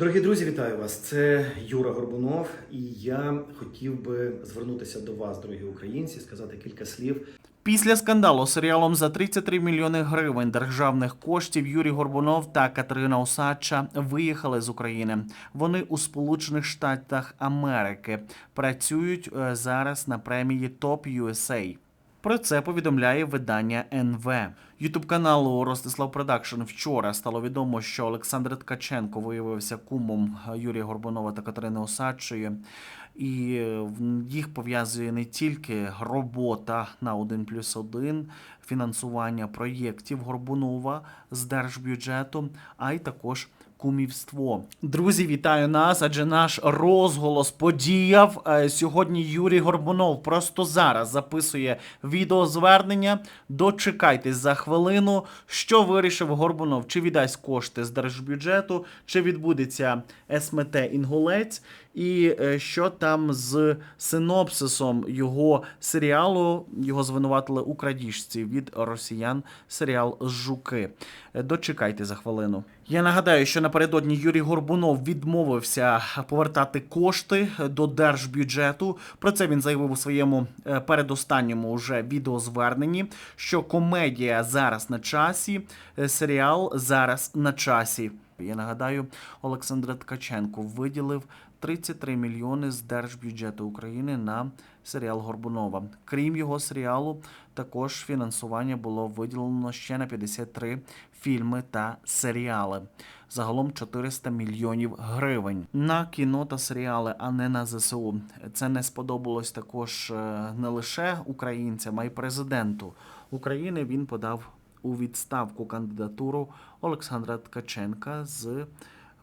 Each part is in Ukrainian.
Дорогі друзі, вітаю вас! Це Юра Горбунов, і я хотів би звернутися до вас, дорогі українці, сказати кілька слів. Після скандалу серіалом за 33 мільйони гривень державних коштів Юрій Горбунов та Катерина Осадча виїхали з України. Вони у Сполучених Штатах Америки працюють е, зараз на премії Top USA. Про це повідомляє видання НВ. Ютуб каналу Ростислав Продакшн вчора стало відомо, що Олександр Ткаченко виявився кумом Юрія Горбунова та Катерини Осадчої. І е, їх пов'язує не тільки робота на 1 плюс 1, фінансування проєктів Горбунова з держбюджету, а й також кумівство. Друзі, вітаю нас! Адже наш розголос подіяв. Е, Сьогодні Юрій Горбунов просто зараз записує відеозвернення. Дочекайтесь за хвилину, що вирішив Горбунов, чи віддасть кошти з держбюджету, чи відбудеться СМТ Інгулець, і е, що там з синопсисом його серіалу. Його звинуватили у крадіжці від росіян серіал Жуки. Е, Дочекайте за хвилину. Я нагадаю, що напередодні Юрій Горбунов відмовився повертати кошти до держбюджету. Про це він заявив у своєму е, передостанньому вже відеозверненні, що комедія зараз на часі, е, серіал зараз на часі. Я нагадаю, Олександр Ткаченко виділив 33 мільйони з держбюджету України на серіал Горбунова. Крім його серіалу, також фінансування було виділено ще на 53 фільми та серіали. Загалом 400 мільйонів гривень на кіно та серіали, а не на ЗСУ. Це не сподобалось також е, не лише українцям, а й президенту України. Він подав у відставку кандидатуру Олександра Ткаченка з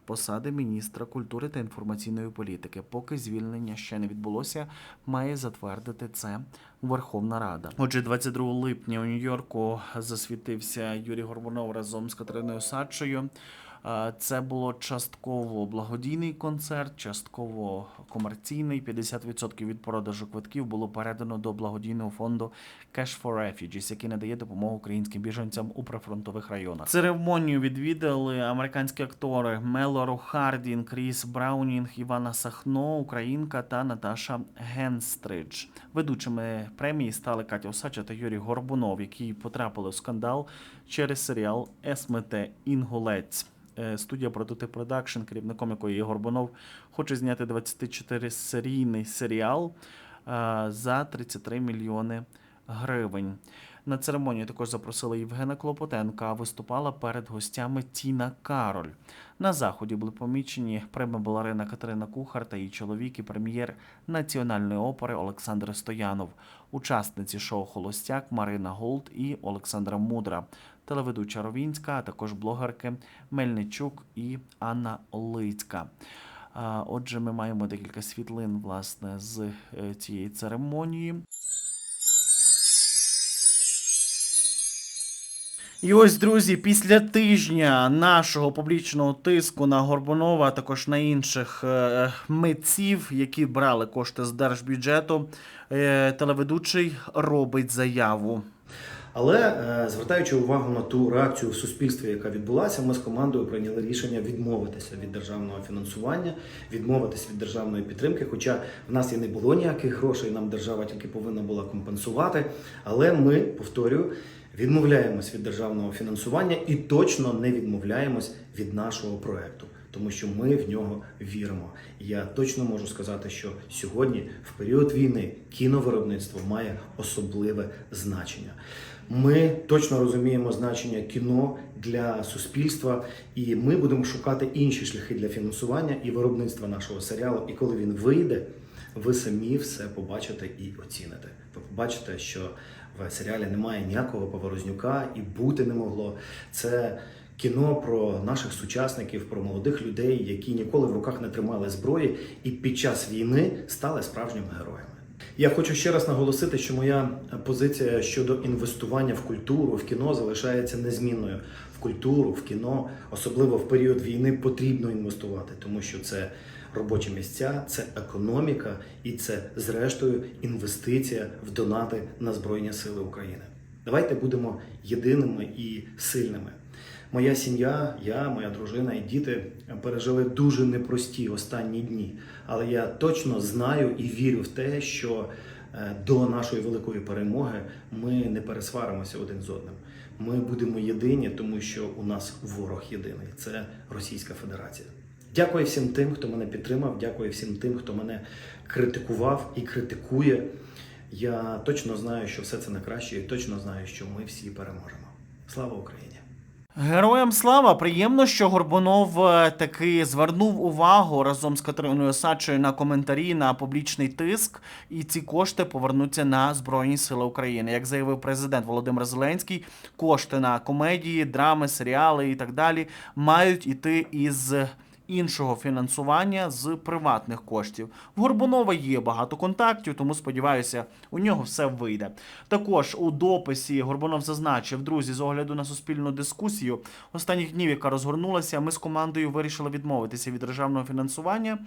посади міністра культури та інформаційної політики. Поки звільнення ще не відбулося, має затвердити це Верховна Рада. Отже, 22 липня у Нью-Йорку засвітився Юрій Горбунов разом з Катериною Садчою. Е, Це було частково благодійний концерт, частково комерційний. 50% від продажу квитків було передано до благодійного фонду Cash for Refugees, який надає допомогу українським біженцям у прифронтових районах. Церемонію відвідали американські актори Мелору Хардін, Кріс Браунінг, Івана Сахно, Українка та Наташа Генстридж. Ведучими премії стали Катя Осача та Юрій Горбунов, які потрапили у скандал через серіал СМТ Інгулець. Е, Студія Прототип Продакшн, керівником якої є Горбунов, хоче зняти 24-серійний серіал е, за 33 мільйони гривень. На церемонію також запросили Євгена Клопотенка, а виступала перед гостями Тіна Кароль. На заході були помічені прима балерина Катерина Кухар та її чоловік і прем'єр національної опери Олександр Стоянов, учасниці шоу Холостяк Марина Голд і Олександра Мудра, телеведуча Ровінська, а також блогерки Мельничук і Анна Олицька. Отже, ми маємо декілька світлин власне з е, цієї церемонії. І ось, друзі, після тижня нашого публічного тиску на Горбунова, а також на інших е, митців, які брали кошти з держбюджету, е, телеведучий робить заяву. Але е, звертаючи увагу на ту реакцію в суспільстві, яка відбулася, ми з командою прийняли рішення відмовитися від державного фінансування, відмовитися від державної підтримки. Хоча в нас і не було ніяких грошей, нам держава тільки повинна була компенсувати. Але ми, повторюю, відмовляємось від державного фінансування і точно не відмовляємось від нашого проекту. Тому що ми в нього віримо. Я точно можу сказати, що сьогодні, в період війни, кіновиробництво має особливе значення. Ми точно розуміємо значення кіно для суспільства, і ми будемо шукати інші шляхи для фінансування і виробництва нашого серіалу. І коли він вийде, ви самі все побачите і оціните. Ви побачите, що в серіалі немає ніякого поворознюка і бути не могло. Це кіно про наших сучасників, про молодих людей, які ніколи в руках не тримали зброї, і під час війни стали справжніми героями. Я хочу ще раз наголосити, що моя позиція щодо інвестування в культуру, в кіно залишається незмінною. В культуру, в кіно, особливо в період війни, потрібно інвестувати, тому що це робочі місця, це економіка і це, зрештою, інвестиція в донати на Збройні Сили України. Давайте будемо єдиними і сильними. Моя сім'я, я, моя дружина і діти пережили дуже непрості останні дні. Але я точно знаю і вірю в те, що е, до нашої великої перемоги ми не пересваримося один з одним. Ми будемо єдині, тому що у нас ворог єдиний це Російська Федерація. Дякую всім тим, хто мене підтримав. Дякую всім тим, хто мене критикував і критикує. Я точно знаю, що все це на краще, і точно знаю, що ми всі переможемо. Слава Україні! Героям слава! Приємно, що Горбунов е, таки звернув увагу разом з Катериною Сачою на коментарі на публічний тиск, і ці кошти повернуться на Збройні Сили України. Як заявив президент Володимир Зеленський, кошти на комедії, драми, серіали і так далі мають іти із. Іншого фінансування з приватних коштів. В Горбунова є багато контактів, тому сподіваюся, у нього все вийде. Також у дописі Горбунов зазначив, друзі, з огляду на суспільну дискусію останніх днів, яка розгорнулася, ми з командою вирішили відмовитися від державного фінансування.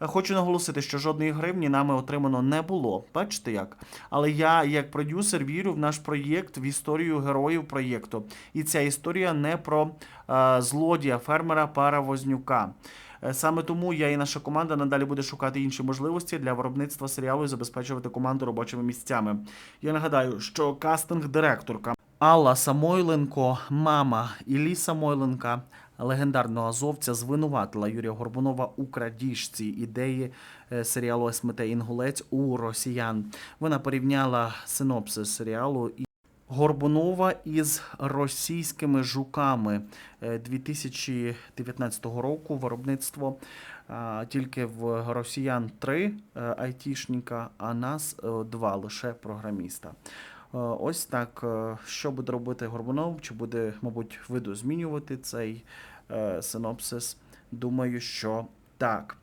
Хочу наголосити, що жодної гривні нами отримано не було. Бачите як? Але я, як продюсер, вірю в наш проєкт, в історію героїв проєкту. І ця історія не про е, злодія, фермера Пара Вознюка. Е, Саме тому я і наша команда надалі буде шукати інші можливості для виробництва серіалу і забезпечувати команду робочими місцями. Я нагадаю, що кастинг-директорка Алла Самойленко, мама Іллі Самойленка, легендарного азовця, звинуватила Юрія Горбунова у крадіжці ідеї е, серіалу Есмете Інгулець у росіян. Вона порівняла синопсис серіалу і Горбунова із російськими жуками Е, 2019 року виробництво тільки в росіян три е, айтішника, а нас е, два лише програміста. Е, Ось так. е, Що буде робити Горбунов? Чи буде, мабуть, видозмінювати цей е, синопсис? Думаю, що так.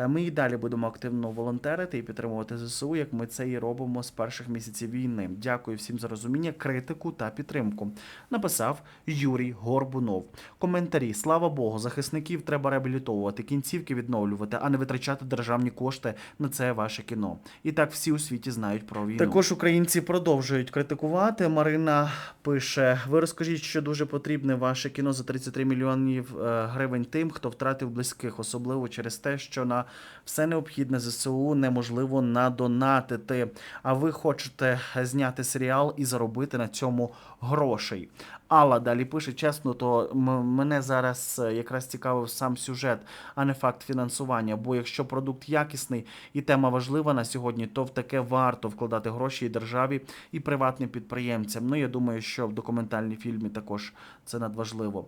Е, Ми і далі будемо активно волонтерити і підтримувати ЗСУ, як ми це і робимо з перших місяців війни. Дякую всім за розуміння, критику та підтримку. Написав Юрій Горбунов. Коментарі: слава Богу, захисників треба реабілітовувати, кінцівки відновлювати, а не витрачати державні кошти на це ваше кіно. І так всі у світі знають про війну. Також українці продовжують критикувати. Марина пише: ви розкажіть, що дуже потрібне ваше кіно за 33 мільйонів е, гривень тим, хто втратив близьких, особливо через те, що на все необхідне ЗСУ неможливо надонатити. А ви хочете зняти серіал і заробити на цьому грошей. Алла далі пише чесно, то мене зараз е, якраз цікавив сам сюжет, а не факт фінансування. Бо якщо продукт якісний і тема важлива на сьогодні, то в таке варто вкладати гроші і державі, і приватним підприємцям. Ну я думаю, що в документальній фільмі також це надважливо.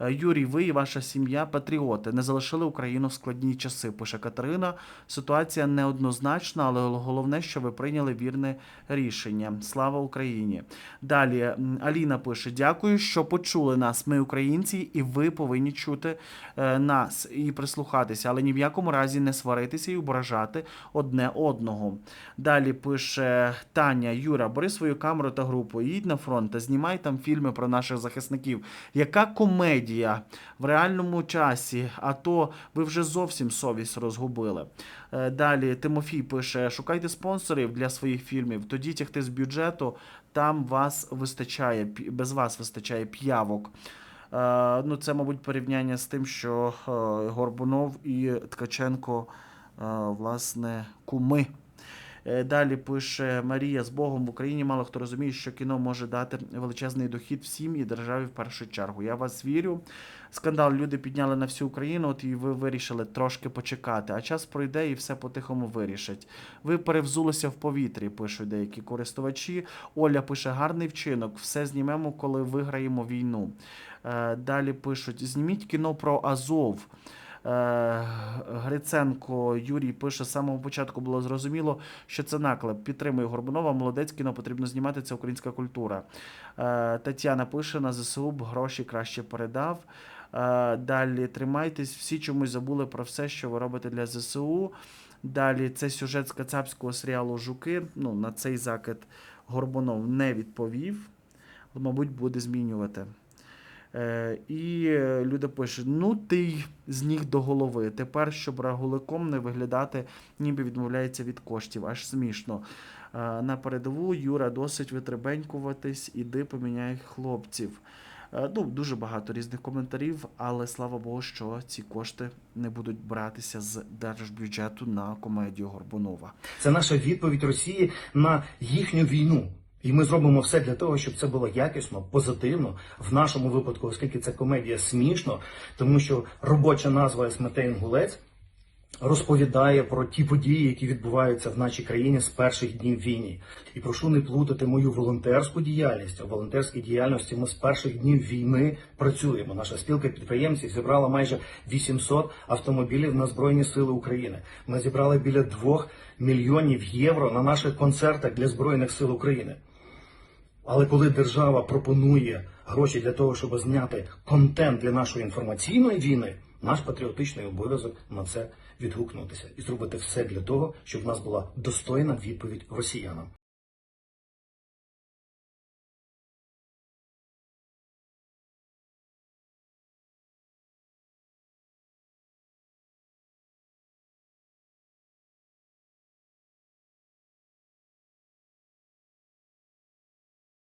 Е, Юрій, ви і ваша сім'я патріоти не залишили Україну в складні часи. Пише Катерина. Ситуація неоднозначна, але головне, що ви прийняли вірне рішення. Слава Україні! Далі Аліна пише: Дякую, що почули нас. Ми українці, і ви повинні чути е, нас і прислухатися, але ні в якому разі не сваритися і ображати одне одного. Далі пише Таня Юра, бери свою камеру та групу, їдь на фронт та знімай там фільми про наших захисників. Яка комедія в реальному часі? А то ви вже зовсім совість розгубили. Е, Далі Тимофій пише: шукайте спонсорів для своїх фільмів, тоді тягти з бюджету, там вас вистачає, без вас вистачає п'явок. Е, Ну, це, мабуть, порівняння з тим, що е, Горбунов і Ткаченко, власне, куми. Е, Далі пише Марія з Богом в Україні. Мало хто розуміє, що кіно може дати величезний дохід всім і державі в першу чергу. Я вас вірю. Скандал люди підняли на всю Україну, от і ви вирішили трошки почекати. А час пройде і все по-тихому вирішать. Ви перевзулися в повітрі, пишуть деякі користувачі. Оля пише гарний вчинок. Все знімемо, коли виграємо війну. Е, Далі пишуть: зніміть кіно про Азов. Е, Гриценко Юрій пише: з самого початку було зрозуміло, що це наклеп. Підтримує Горбунова, молодець кіно потрібно знімати. Це українська культура. Е, Тетяна пише на ЗСУ б гроші краще передав. Е, Далі тримайтесь, всі чомусь забули про все, що ви робите для ЗСУ. Далі це сюжет з кацапського серіалу Жуки. Ну, на цей закид Горбунов не відповів. Мабуть, буде змінювати. Е, і е, люди пишуть: ну ти й з ніг до голови. Тепер, щоб рагуликом не виглядати, ніби відмовляється від коштів. Аж смішно. Е, на передову Юра досить витребенькуватись, іди поміняй хлопців. Ну, дуже багато різних коментарів, але слава Богу, що ці кошти не будуть братися з держбюджету на комедію Горбунова. Це наша відповідь Росії на їхню війну. І ми зробимо все для того, щоб це було якісно, позитивно. В нашому випадку, оскільки це комедія смішно, тому що робоча назва Есметей Інгулець розповідає про ті події, які відбуваються в нашій країні з перших днів війни. І прошу не плутати мою волонтерську діяльність. У волонтерській діяльності ми з перших днів війни працюємо. Наша спілка підприємців зібрала майже 800 автомобілів на Збройні Сили України. Ми зібрали біля 2 мільйонів євро на наших концертах для Збройних сил України. Але коли держава пропонує гроші для того, щоб зняти контент для нашої інформаційної війни, наш патріотичний обов'язок на це відгукнутися і зробити все для того, щоб в нас була достойна відповідь росіянам.